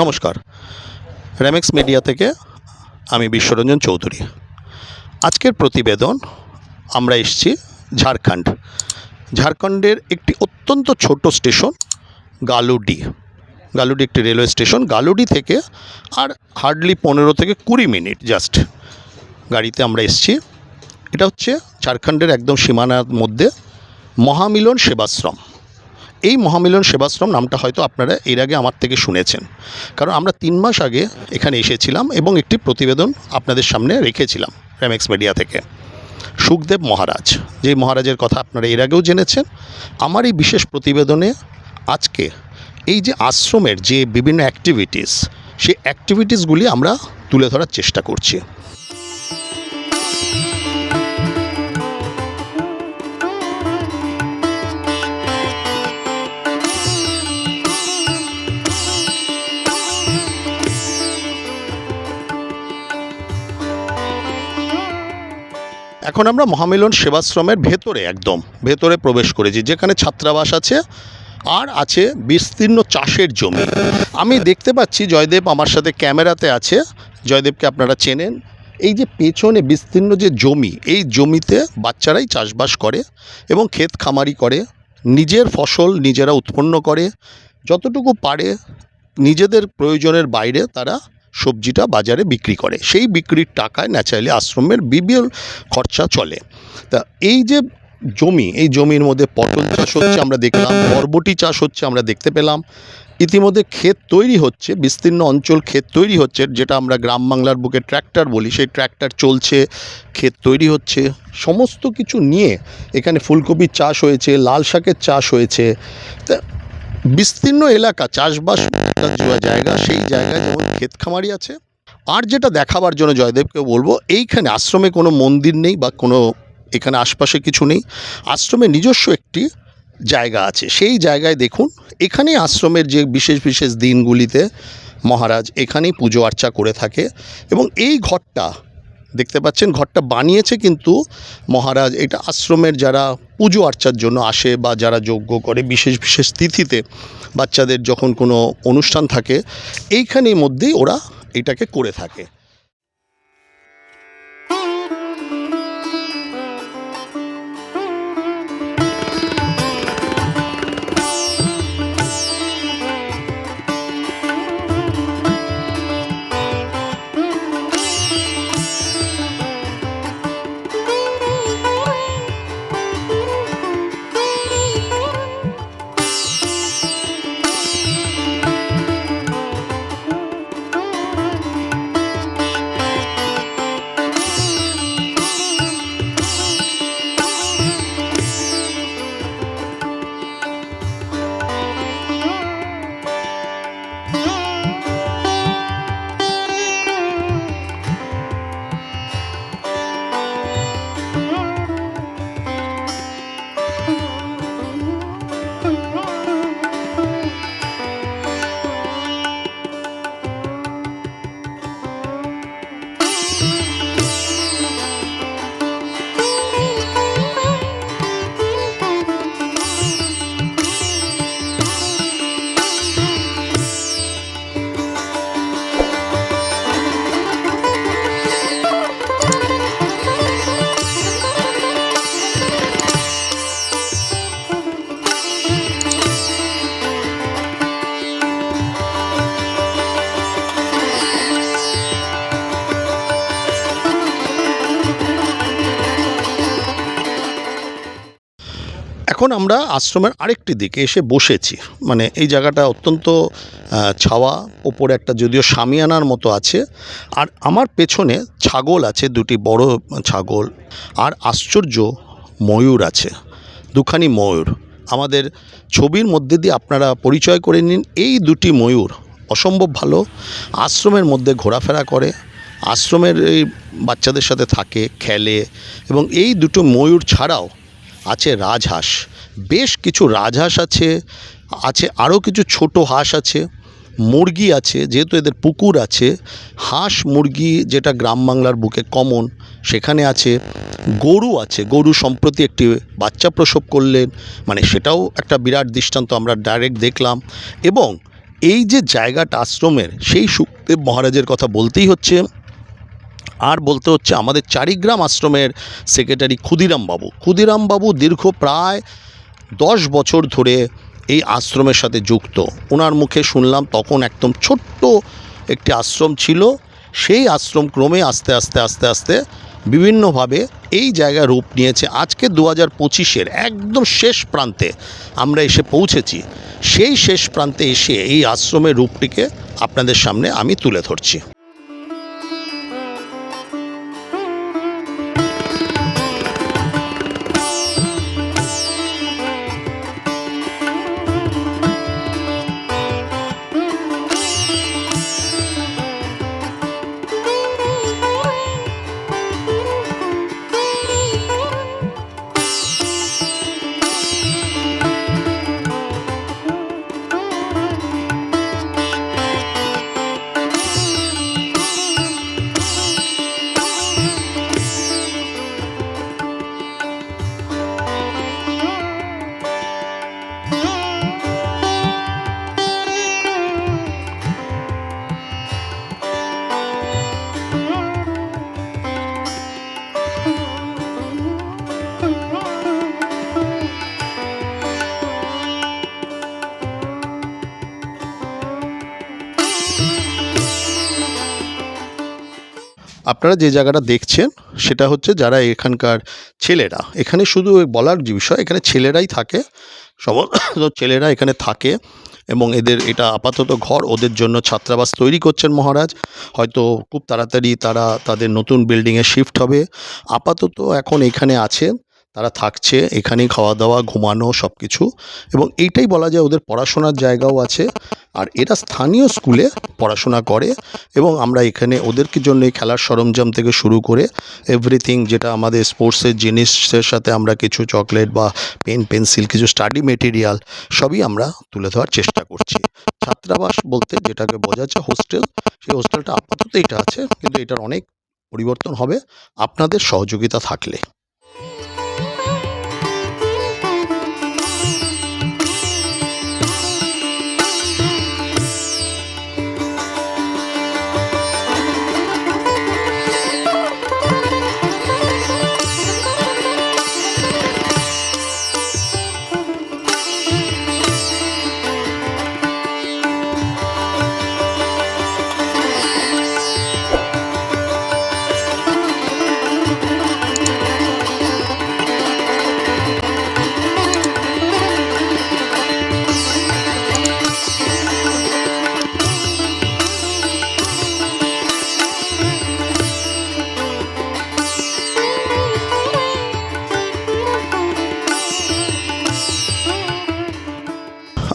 নমস্কার। র্যামেক্স মিডিয়া থেকে আমি বিশ্বরঞ্জন চৌধুরী। আজকের প্রতিবেদন, আমরা এসছি ঝাড়খণ্ড। ঝাড়খণ্ডের একটি অত্যন্ত ছোট স্টেশন, গালুডি। গালুডি একটি রেলওয়ে স্টেশন। গালুডি থেকে আর হার্ডলি পনেরো থেকে কুড়ি মিনিট জাস্ট গাড়িতে আমরা এসছি। এটা হচ্ছে ঝাড়খণ্ডের একদম সীমানার মধ্যে মহামিলন সেবাশ্রম। এই মহামিলন সেবাশ্রম নামটা হয়তো আপনারা এর আগে আমার থেকে শুনেছেন। কারণ আমরা তিন মাস আগে এখানে এসেছিলাম এবং একটি প্রতিবেদন আপনাদের সামনে রেখেছিলাম র্যামেক্স মিডিয়া থেকে। সুখদেব মহারাজ, যে মহারাজের কথা আপনারা এর আগেও জেনেছেন, আমার এই বিশেষ প্রতিবেদনে আজকে এই যে আশ্রমের যে বিভিন্ন অ্যাক্টিভিটিস সেই অ্যাক্টিভিটিসগুলি আমরা তুলে ধরার চেষ্টা করছি। এখন আমরা মহামিলন সেবাশ্রমের ভেতরে একদম, ভেতরে প্রবেশ করেছি, যেখানে ছাত্রাবাস আছে আর আছে বিস্তীর্ণ চাষের জমি। আমি দেখতে পাচ্ছি জয়দেব আমার সাথে ক্যামেরাতে আছে, জয়দেবকে আপনারা চেনেন। এই যে পেছনে বিস্তীর্ণ যে জমি, এই জমিতে বাচ্চারাই চাষবাস করে এবং ক্ষেত খামারি করে, নিজের ফসল নিজেরা উৎপন্ন করে, যতটুকু পারে নিজেদের প্রয়োজনের বাইরে তারা সবজিটা বাজারে বিক্রি করে। সেই বিক্রির টাকায় ন্যাচারালি আশ্রমের বিবিল খরচা চলে। তা এই যে জমি, এই জমির মধ্যে পটল চাষ হচ্ছে আমরা দেখলাম, বরবটি চাষ হচ্ছে আমরা দেখতে পেলাম। ইতিমধ্যে ক্ষেত তৈরি হচ্ছে, বিস্তীর্ণ অঞ্চল ক্ষেত তৈরি হচ্ছে, যেটা আমরা গ্রাম বাংলার বুকে ট্র্যাক্টর বলি। সেই ট্র্যাক্টর চলছে, ক্ষেত তৈরি হচ্ছে। সমস্ত কিছু নিয়ে এখানে ফুলকপির চাষ হয়েছে, লাল শাকের চাষ হয়েছে। তা বিস্তীর্ণ এলাকা, চাষবাস জায়গা, সেই জায়গায় যেমন ক্ষেত খামারি আছে। আর যেটা দেখাবার জন্য জয়দেবকে বলব, এইখানে আশ্রমে কোনো মন্দির নেই বা কোনো এখানে আশপাশে কিছু নেই। আশ্রমে নিজস্ব একটি জায়গা আছে। সেই জায়গায় দেখুন, এখানেই আশ্রমের যে বিশেষ বিশেষ দিনগুলিতে মহারাজ এখানেই পুজো আর্চা করে থাকে এবং এই ঘরটা দেখতে পাচ্ছেন, ঘরটা বানিয়েছে কিন্তু মহারাজ। এটা আশ্রমের যারা পুজো আর্চার জন্য আসে বা যারা যজ্ঞ করে, বিশেষ বিশেষ তিথিতে বাচ্চাদের যখন কোনো অনুষ্ঠান থাকে এইখানের মধ্যেই ওরা এটাকে করে থাকে। এখন আমরা আশ্রমের আরেকটি দিকে এসে বসেছি। মানে এই জায়গাটা অত্যন্ত ছাওয়া, ওপরে একটা যদিও সামিয়ানার মতো আছে। আর আমার পেছনে ছাগল আছে, দুটি বড় ছাগল। আর আশ্চর্য ময়ূর আছে, দুখানি ময়ূর। আমাদের ছবির মধ্যে দিয়ে আপনারা পরিচয় করে নিন, এই দুটি ময়ূর অসম্ভব ভালো, আশ্রমের মধ্যে ঘোরাফেরা করে, আশ্রমের এই বাচ্চাদের সাথে থাকে, খেলে, এবং এই দুটো ময়ূর ছাড়াও আছে রাজহাঁস। বেশ কিছু রাজহাঁস আছে আছে আরও কিছু ছোট হাঁস আছে, মুরগি আছে, যেহেতু এদের পুকুর আছে, হাঁস মুরগি যেটা গ্রাম বাংলার বুকে কমন সেখানে আছে, গরু আছে, গরু সম্প্রতি একটি বাচ্চা প্রসব করলেন মানে সেটাও একটা বিরাট দৃষ্টান্ত আমরা ডাইরেক্ট দেখলাম, এবং এই যে জায়গাটা আশ্রমের, সেই সুখদেব মহারাজের কথা বলতেই হচ্ছে আর বলতে হচ্ছে আমাদের চারিগ্রাম আশ্রমের সেক্রেটারি ক্ষুদিরাম বাবু ক্ষুদিরাম বাবু দীর্ঘ প্রায় দশ বছর ধরে এই আশ্রমের সাথে যুক্ত। ওনার মুখে শুনলাম তখন একদম ছোট্ট একটি আশ্রম ছিল। সেই আশ্রম ক্রমে আস্তে আস্তে আস্তে আস্তে বিভিন্নভাবে এই জায়গায় রূপ নিয়েছে। আজকে দু হাজার পঁচিশের একদম শেষ প্রান্তে আমরা এসে পৌঁছেছি। সেই শেষ প্রান্তে এসে এই আশ্রমের রূপটিকে আপনাদের সামনে আমি তুলে ধরছি। আপনারা যে জায়গাটা দেখছেন, সেটা হচ্ছে যারা এখানকার ছেলেরা। এখানে শুধু বলার যে বিষয়, এখানে ছেলেরাই থাকে। সমস্ত ছেলেরা এখানে থাকে এবং এদের এটা আপাতত ঘর। ওদের জন্য ছাত্রাবাস তৈরি করছেন মহারাজ। হয়তো খুব তাড়াতাড়ি তারা তাদের নতুন বিল্ডিংয়ে শিফট হবে। আপাতত এখন এখানে আছে। তারা থাকছে, এখানেই খাওয়া দাওয়া ঘুমানো সব কিছু এবং এইটাই বলা যায় ওদের পড়াশোনার জায়গাও আছে। আর এরা স্থানীয় স্কুলে পড়াশোনা করে এবং আমরা এখানে ওদেরকে জন্য খেলার সরঞ্জাম থেকে শুরু করে এভরিথিং যেটা আমাদের স্পোর্টসের জিনিসের সাথে আমরা কিছু চকলেট বা পেন পেন্সিল কিছু স্টাডি মেটেরিয়াল সবই আমরা তুলে ধরার চেষ্টা করছি। ছাত্রাবাস বলতে যেটাকে বোঝাচ্ছে হোস্টেল সেই হোস্টেলটা আপাতত এটা আছে, কিন্তু এটার অনেক পরিবর্তন হবে। আপনাদের সহযোগিতা থাকলে।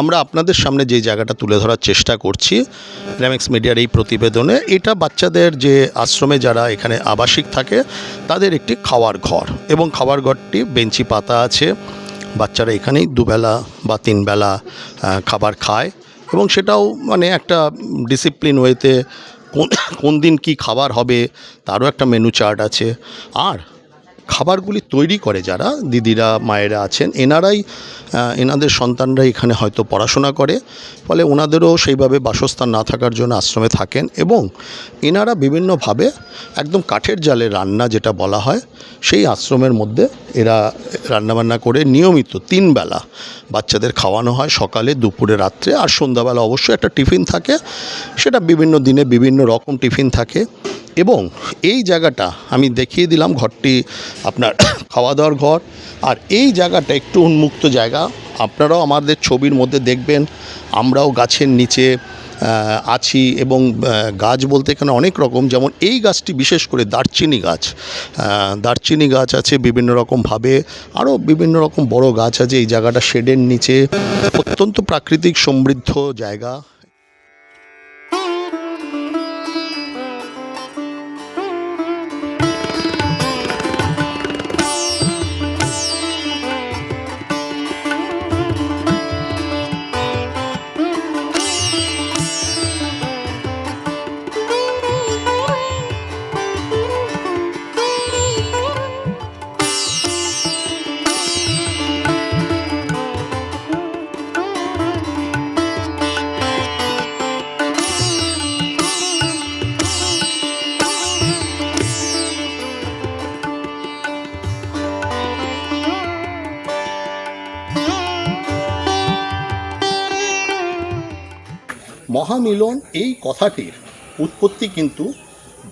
আমরা আপনাদের সামনে যে জায়গাটা তুলে ধরার চেষ্টা করছি প্রেমেক্স মিডিয়ার এই প্রতিবেদনে, এটা বাচ্চাদের যে আশ্রমে যারা এখানে আবাসিক থাকে, তাদের একটি খাওয়ার ঘর এবং খাওয়ার ঘরটি বেঞ্চি পাতা আছে। বাচ্চারা এখানেই দুবেলা বা তিনবেলা খাবার খায় এবং সেটাও মানে একটা ডিসিপ্লিন ওয়েতে কোন কোন দিন কী খাবার হবে, তারও একটা মেনু চার্ট আছে। আর খাবারগুলি তৈরি করে যারা, দিদিরা, মায়েরা আছেন, এনারাই এনাদের সন্তানরা এখানে হয়তো পড়াশোনা করে, ফলে ওনাদেরও সেইভাবে বাসস্থান না থাকার জন্য আশ্রমে থাকেন এবং এনারা বিভিন্নভাবে একদম কাঠের জালে রান্না যেটা বলা হয়, সেই আশ্রমের মধ্যে এরা রান্নাবান্না করে নিয়মিত তিন বেলা বাচ্চাদের খাওয়ানো হয় সকালে, দুপুরে, রাত্রে আর সন্ধ্যাবেলা অবশ্যই একটা টিফিন থাকে। সেটা বিভিন্ন দিনে বিভিন্ন রকম টিফিন থাকে। এবং এই জায়গাটা আমি দেখিয়ে দিলাম, ঘরটি আপনার খাওয়া দাওয়ার ঘর। আর এই জায়গাটা একটু উন্মুক্ত জায়গা। আপনারাও আমাদের ছবির মধ্যে দেখবেন, আমরাও গাছের নিচে আছি এবং গাছ বলতে এখানে অনেক রকম। যেমন এই গাছটি বিশেষ করে দারচিনি গাছ। দারচিনি গাছ আছে বিভিন্ন রকমভাবে আরও বিভিন্ন রকম বড় গাছ আছে। এই জায়গাটা শেডের নিচে। অত্যন্ত প্রাকৃতিক সমৃদ্ধ জায়গা। মহামিলন এই কথাটির উৎপত্তি কিন্তু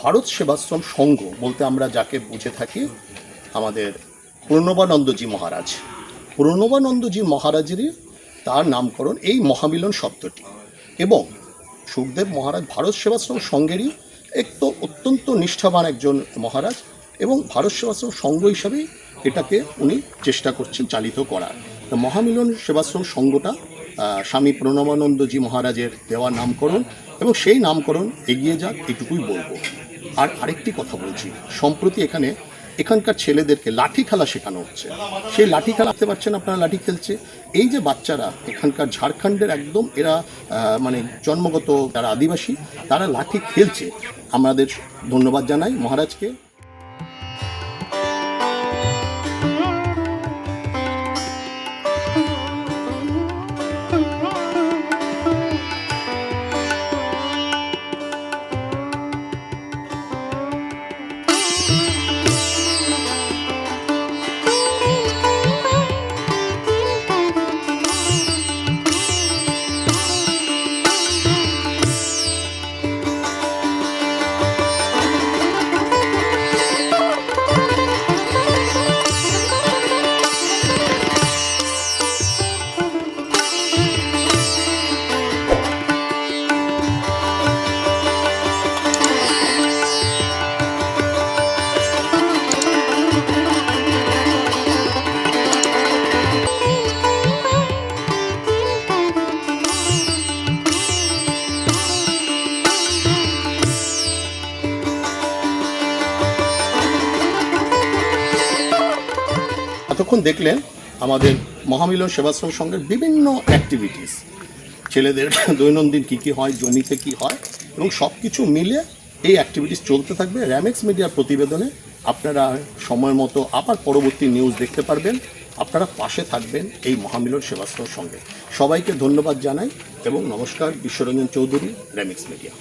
ভারত সেবাশ্রম সংঘ বলতে আমরা যাকে বুঝে থাকি আমাদের প্রণবানন্দজি মহারাজ। প্রণবানন্দজি মহারাজেরই তার নামকরণ এই মহামিলন শব্দটি এবং সুখদেব মহারাজ ভারত সেবাশ্রম সংঘেরই এক তো অত্যন্ত নিষ্ঠাবান একজন মহারাজ এবং ভারত সেবাশ্রম সংঘ হিসাবেই এটাকে উনি চেষ্টা করছেন চালিত করার। মহামিলন সেবাশ্রম সংঘটা স্বামী প্রণবানন্দজি মহারাজের দেওয়া নামকরণ এবং সেই নামকরণ এগিয়ে যাক, এটুকুই বলব। আর আরেকটি কথা বলছি, সম্প্রতি এখানে এখানকার ছেলেদেরকে লাঠি খেলা শেখানো হচ্ছে। সেই লাঠি খেলা দেখতে পারছেন আপনারা, লাঠি খেলছে। এই যে বাচ্চারা, এখানকার ঝাড়খণ্ডের একদম এরা মানে জন্মগত যারা আদিবাসী, তারা লাঠি খেলছে। আমাদের ধন্যবাদ জানাই মহারাজকে। এতক্ষণ দেখলেন আমাদের মহামিলন সেবাশ্রম সংঘের বিভিন্ন অ্যাক্টিভিটিস ছেলেদের দৈনন্দিন কী কী হয়, জমিতে কি হয়, এবং সব কিছু মিলে এই অ্যাক্টিভিটিস চলতে থাকবে। র্যামেক্স মিডিয়ার প্রতিবেদনে আপনারা সময় মতো আবার পরবর্তী নিউজ দেখতে পারবেন। আপনারা পাশে থাকবেন এই মহামিলন সেবাশ্রম সঙ্গে সবাইকে ধন্যবাদ জানাই এবং নমস্কার, বিশ্বরঞ্জন চৌধুরী র্যামিক্স মিডিয়া